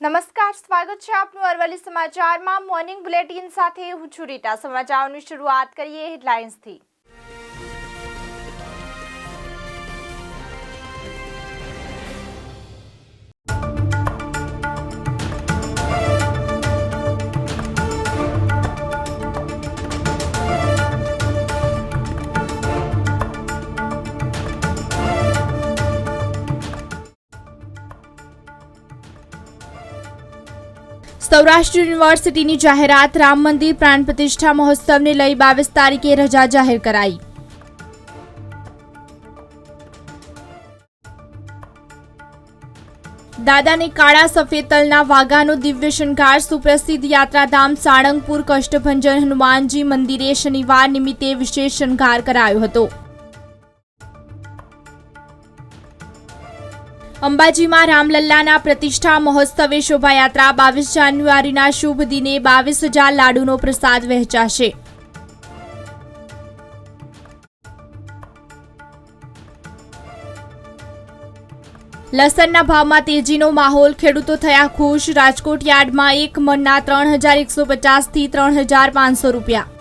નમસ્કાર, સ્વાગત છે આપનું અરવલ્લી સમાચારમાં. મોર્નિંગ બુલેટિન સાથે હું છું રીટા. સમાચારોની શરૂઆત કરીએ હેડલાઇન્સથી. સૌરાષ્ટ્ર યુનિવર્સિટીની જાહેરાત રામ મંદિર પ્રાણ પ્રતિષ્ઠા મહોત્સવને લઈ બાવીસ તારીખે રજા જાહેર કરાઈ. દાદાને કાળા સફેદ તલના વાઘાનો દિવ્ય શણગાર, સુપ્રસિદ્ધ યાત્રાધામ સાળંગપુર કષ્ટભંજન હનુમાનજી મંદિરે શનિવાર નિમિત્તે વિશેષ શણગાર કરાયો હતો. અંબાજીમાં રામલલ્લાના પ્રતિષ્ઠા મહોત્સવે શોભાયાત્રા બાવીસ જાન્યુઆરીના શુભ દિને બાવીસ હજાર લાડુનો પ્રસાદ વહેંચાશે. લસણના ભાવમાં તેજીનો માહોલ, ખેડૂતો થયા ખુશ. રાજકોટ યાર્ડમાં એક મણના ત્રણ હજાર એકસો પચાસથી ત્રણ હજાર પાંચસો રૂપિયા.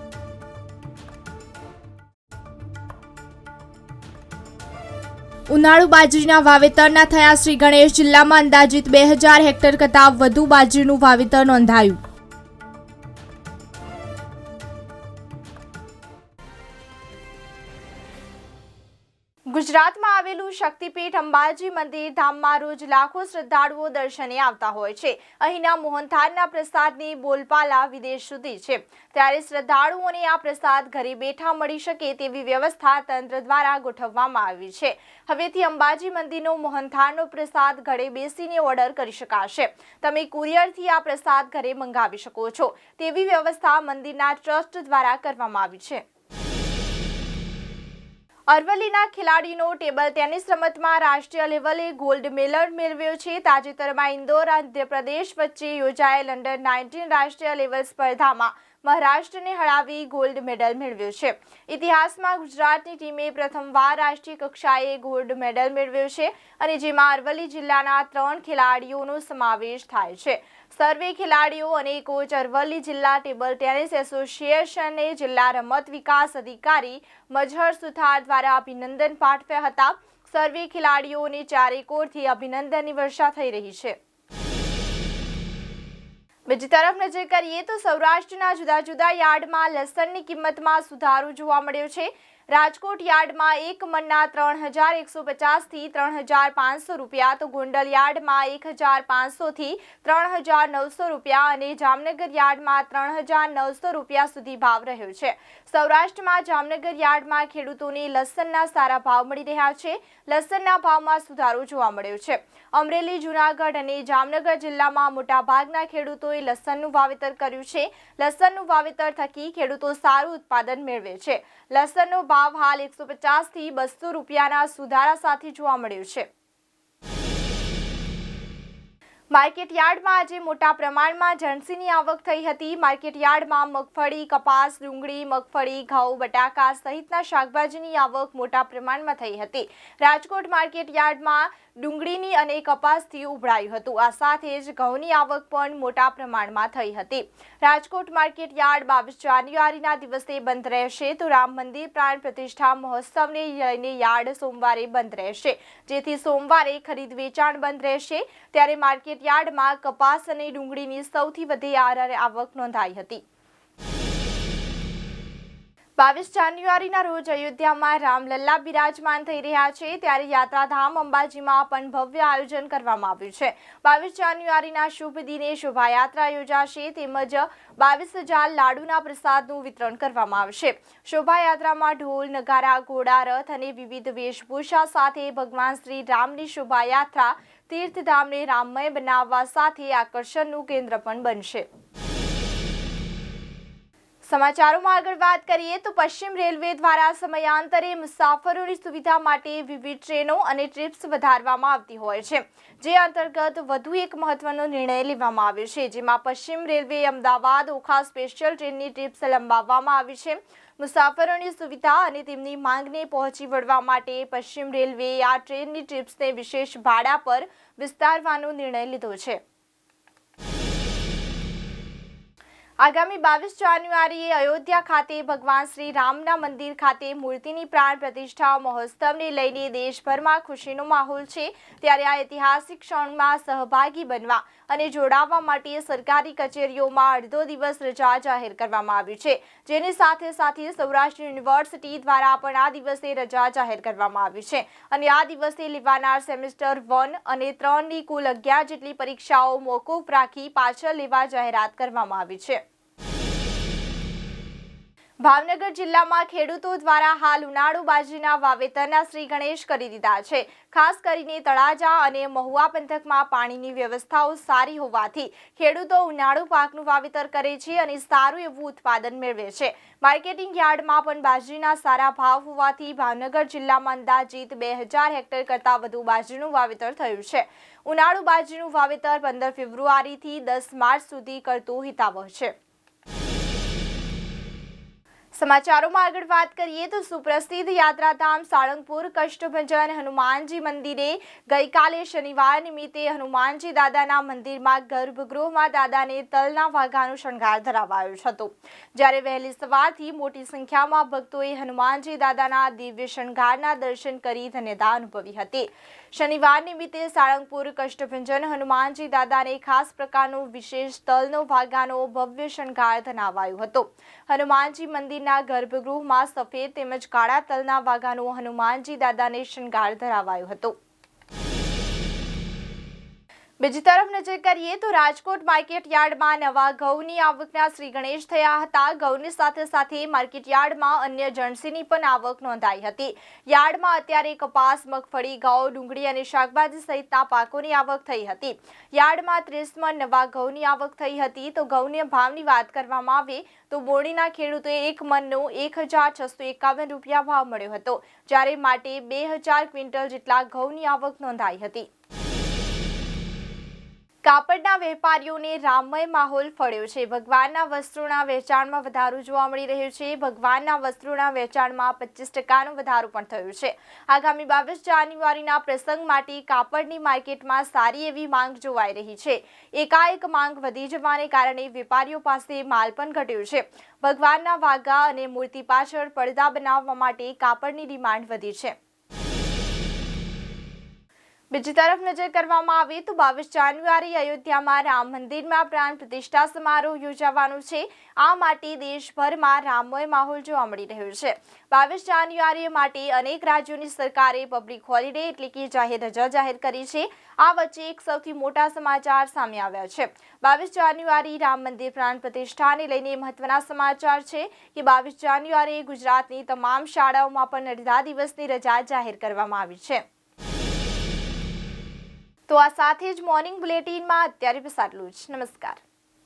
ઉનાળુ બાજરીના વાવેતરના થયા શ્રી ગણેશ જિલ્લામાં અંદાજિત બે હજાર હેક્ટર કરતાં વધુ બાજરીનું વાવેતર નોંધાયું. આવેલું શક્તિપીઠ અંબાજી મંદિર ધામમાં રોજ લાખો શ્રદ્ધાળુઓ દર્શને આવતા હોય છે. અહીંના મોહનથાળના પ્રસાદની બોલપાલા વિદેશ સુધી છે. ત્યારે શ્રદ્ધાળુઓને આ પ્રસાદ ઘરે બેઠા મળી શકે તેવી વ્યવસ્થા તંત્ર દ્વારા ગોઠવવામાં આવી છે. હવેથી અંબાજી મંદિરનો મોહનથાળનો પ્રસાદ ઘરે બેસીને ઓર્ડર કરી શકાશે. તમે કુરિયરથી આ પ્રસાદ ઘરે મંગાવી શકો છો. તેવી વ્યવસ્થા મંદિરના ટ્રસ્ટ દ્વારા કરવામાં આવી છે. અરવલ્લીના ખેલાડીનો ટેબલ ટેનિસ રમતમાં રાષ્ટ્રીય લેવલે ગોલ્ડ મેડલ મેળવ્યો છે. તાજેતરમાં ઇન્દોર, આંધ્રપ્રદેશ વચ્ચે યોજાયેલ અંડર નાઇન્ટીન રાષ્ટ્રીય લેવલ સ્પર્ધામાં મહારાષ્ટ્રને હરાવી ગોલ્ડ મેડલ મેળવ્યો છે. ઇતિહાસમાં ગુજરાતની ટીમે પ્રથમવાર રાષ્ટ્રીય કક્ષાએ ગોલ્ડ મેડલ મેળવ્યો છે અને જેમાં અરવલ્લી જિલ્લાના ત્રણ ખેલાડીઓનો સમાવેશ થાય છે. સર્વે ખેલાડીઓ અને કોચ અરવલ્લી જિલ્લા ટેબલ ટેનિસ એસોસિએશને જિલ્લા રમત વિકાસ અધિકારી મજહર સુથાર દ્વારા અભિનંદન પાઠવ્યા હતા. સર્વે ખેલાડીઓને ચારેકોરથી અભિનંદનની વર્ષા થઈ રહી છે. બીજી તરફ નજર કરીએ તો સૌરાષ્ટ્રના જુદા જુદા યાર્ડમાં લસણની કિંમતમાં સુધારો જોવા મળ્યો છે. રાજકોટ યાર્ડમાં એક મણના ત્રણ હજાર એકસો પચાસથી ત્રણ હજાર પાંચસો રૂપિયા, તો ગોંડલ યાર્ડમાં એક હજાર પાંચસોથી ત્રણ હજાર નવસો રૂપિયા અને જામનગર યાર્ડમાં ત્રણ હજાર નવસો રૂપિયા સુધી ભાવ રહ્યો છે. સૌરાષ્ટ્રમાં જામનગર યાર્ડમાં ખેડૂતોને લસણના સારા ભાવ મળી રહ્યા છે. લસણના ભાવમાં સુધારો જોવા મળ્યો છે. અમરેલી, જૂનાગઢ અને જામનગર જિલ્લામાં મોટાભાગના ખેડૂતોએ લસણનું વાવેતર કર્યું છે. લસણનું વાવેતર થકી ખેડૂતો સારું ઉત્પાદન મેળવે છે. લસણનો ભાવ હાલ એકસો પચાસથી બસો રૂપિયાના સુધારા સાથે જોવા મળ્યો છે. માર્કેટ યાર્ડમાં આજે મોટા પ્રમાણમાં જણસીની આવક થઈ હતી. માર્કેટ યાર્ડમાં મગફળી, કપાસ, ડુંગળી, મગફળી, ઘઉં, બટાકા સહિતના શાકભાજીની આવક મોટા પ્રમાણમાં થઈ હતી. રાજકોટ માર્કેટ યાર્ડમાં ડુંગળીની અને કપાસથી ઉભરાયું હતું. આ સાથે જ ઘઉંની આવક પણ મોટા પ્રમાણમાં થઈ હતી. રાજકોટ માર્કેટ યાર્ડ બાવીસ જાન્યુઆરીના દિવસે બંધ રહેશે તો રામ મંદિર પ્રાણ પ્રતિષ્ઠા મહોત્સવને લઈને યાર્ડ સોમવારે બંધ રહેશે. જેથી સોમવારે ખરીદ વેચાણ બંધ રહેશે. ત્યારે માર્કેટ યાર્ડમાં કપાસ અને ડુંગળીની સૌથી વધારે આવક નોંધાઈ હતી. બાવીસ જાન્યુઆરીના રોજ અયોધ્યામાં રામલલ્લા બિરાજમાન થઈ રહ્યા છે, ત્યારે યાત્રાધામ અંબાજીમાં પણ ભવ્ય આયોજન કરવામાં આવ્યું છે. બાવીસ જાન્યુઆરીના શુભ દિને શોભાયાત્રા યોજાશે, તેમજ બાવીસ હજાર લાડુના પ્રસાદનું વિતરણ કરવામાં આવશે. શોભાયાત્રામાં ઢોલ, નગારા, ઘોડા, રથ અને વિવિધ વેશભૂષા સાથે ભગવાન શ્રી રામની શોભાયાત્રા તીર્થધામને રામમય બનાવવા સાથે આકર્ષણનું કેન્દ્ર પણ બનશે. સમાચારોમાં આગળ વાત કરીએ તો પશ્ચિમ રેલવે દ્વારા સમયાંતરે મુસાફરોની સુવિધા માટે વિવિધ ટ્રેનો અને ટ્રીપ્સ વધારવામાં આવતી હોય છે. જે અંતર્ગત વધુ એક મહત્વનો નિર્ણય લેવામાં આવ્યો છે, જેમાં પશ્ચિમ રેલવે અમદાવાદ ઓખા સ્પેશિયલ ટ્રેનની ટ્રીપ્સ લંબાવવામાં આવી છે. મુસાફરોની સુવિધા અને તેમની માંગને પહોંચી વળવા માટે પશ્ચિમ રેલવેએ આ ટ્રેનની ટ્રીપ્સને વિશેષ ભાડા પર વિસ્તારવાનો નિર્ણય લીધો છે. આગામી બાવીસ જાન્યુઆરીએ અયોધ્યા ખાતે ભગવાન શ્રી રામના મંદિર ખાતે મૂર્તિની પ્રાણ પ્રતિષ્ઠા મહોત્સવને લઈને દેશભરમાં ખુશીનો માહોલ છે. ત્યારે આ ઐતિહાસિક ક્ષણમાં સહભાગી બનવા અને જોડાવા માટે સરકારી કચેરીઓમાં અડધો દિવસ રજા જાહેર કરવામાં આવી છે. જેની સાથે સાથે સૌરાષ્ટ્ર યુનિવર્સિટી દ્વારા પણ આ દિવસે રજા જાહેર કરવામાં આવી છે. અને આ દિવસે લેવાનાર સેમેસ્ટર વન અને ત્રણની કુલ અગિયાર જેટલી પરીક્ષાઓ મોકૂફ રાખી પાછળ લેવા જાહેરાત કરવામાં આવી છે. ભાવનગર જિલ્લામાં ખેડૂતો દ્વારા હાલ ઉનાળુ બાજરીના વાવેતરના શ્રી ગણેશ કરી દીધા છે. ખાસ કરીને તળાજા અને મહુવા પંથકમાં પાણીની વ્યવસ્થાઓ સારી હોવાથી ખેડૂતો ઉનાળુ પાકનું વાવેતર કરે છે અને સારું એવું ઉત્પાદન મેળવે છે. માર્કેટિંગ યાર્ડમાં પણ બાજરીના સારા ભાવ હોવાથી ભાવનગર જિલ્લામાં અંદાજિત બે હજાર હેક્ટર કરતાં વધુ બાજરીનું વાવેતર થયું છે. ઉનાળુ બાજરીનું વાવેતર પંદર ફેબ્રુઆરીથી દસ માર્ચ સુધી કરતું હિતાવહ છે. સમાચારોમાં આગળ વાત કરીએ તો સુપ્રસિદ્ધ યાત્રાધામ સાળંગપુર, કષ્ટભંજન હનુમાનજી મંદિરે ગઈકાલે શનિવાર નિમિત્તે હનુમાનજી દાદાના મંદિરમાં ગર્ભગૃહમાં દાદાને તલના વાઘાનો શણગાર ધરાવાયો હતો. જ્યારે વહેલી સવારથી મોટી સંખ્યામાં ભક્તોએ હનુમાનજી દાદાના દિવ્ય શણગારના દર્શન કરી ધન્યતા અનુભવી હતી. શનિવાર નિમિત્તે સાળંગપુર કષ્ટભંજન હનુમાનજી દાદાને ખાસ પ્રકારનો વિશેષ તલનો વાઘાનો ભવ્ય શણગાર ધનાવાયો હતો. હનુમાનજી મંદિરના ગર્ભગૃહમાં સફેદ તેમજ કાળા તલના વાઘાનો હનુમાનજી દાદાને શણગાર ધરાવાયો હતો. બીજી તરફ નજર કરીએ તો રાજકોટ માર્કેટ યાર્ડમાં નવા ઘઉંની આવકના શ્રી ગણેશ થયા હતા. ઘઉંની સાથે સાથે માર્કેટ યાર્ડમાં અન્ય જણસીની પણ આવક નોંધાઈ હતી. યાર્ડમાં અત્યારે કપાસ, મગફળી ઘઉં ડુંગળી અને શાકભાજી સહિતના પાકોની આવક થઈ હતી. યાર્ડમાં ત્રીસ મણ નવા ઘઉંની આવક થઈ હતી. તો ઘઉંની ભાવની વાત કરવામાં આવે તો બોડીના ખેડૂતોએ એક મનનો એક હજાર છસો એકાવન રૂપિયા ભાવ મળ્યો હતો, જ્યારે માટે બે હજાર ક્વિન્ટલ જેટલા ઘઉંની આવક નોંધાઈ હતી. કાપડના વેપારીઓને રામમય માહોલ ફળ્યો છે. ભગવાનના વસ્ત્રોના વેચાણમાં વધારો જોવા મળી રહ્યો છે. ભગવાનના વસ્ત્રોના વેચાણમાં પચીસ ટકાનો વધારો પણ થયો છે. આગામી બાવીસ જાન્યુઆરીના પ્રસંગ માટે કાપડની માર્કેટમાં સારી એવી માંગ જોવાઈ રહી છે. એકાએક માંગ વધી જવાને કારણે વેપારીઓ પાસે માલ પણ ઘટ્યો છે. ભગવાનના વાઘા અને મૂર્તિ પાછળ પડદા બનાવવા માટે કાપડની ડિમાન્ડ વધી છે. બીજી તરફ નજર કરવામાં આવે તો બાવીસ જાન્યુઆરી અયોધ્યામાં રામ મંદિરમાં પ્રાણ પ્રતિષ્ઠા સમારોહ યોજાવાનો છે. આ માટે દેશભરમાં રામમય માહોલ જોવા મળી રહ્યો છે. બાવીસ જાન્યુઆરી માટે અનેક રાજ્યોની સરકારે પબ્લિક હોલિડે એટલે કે જાહેર રજા જાહેર કરી છે. આ વચ્ચે એક સૌથી મોટા સમાચાર સામે આવ્યા છે. બાવીસ જાન્યુઆરી રામ મંદિર પ્રાણ પ્રતિષ્ઠાને લઈને મહત્વના સમાચાર છે કે બાવીસ જાન્યુઆરીએ ગુજરાતની તમામ શાળાઓમાં પણ અડધા દિવસની રજા જાહેર કરવામાં આવી છે. તો આ સાથે જ મોર્નિંગ બુલેટિનમાં અત્યારે બસ જ નમસ્કાર.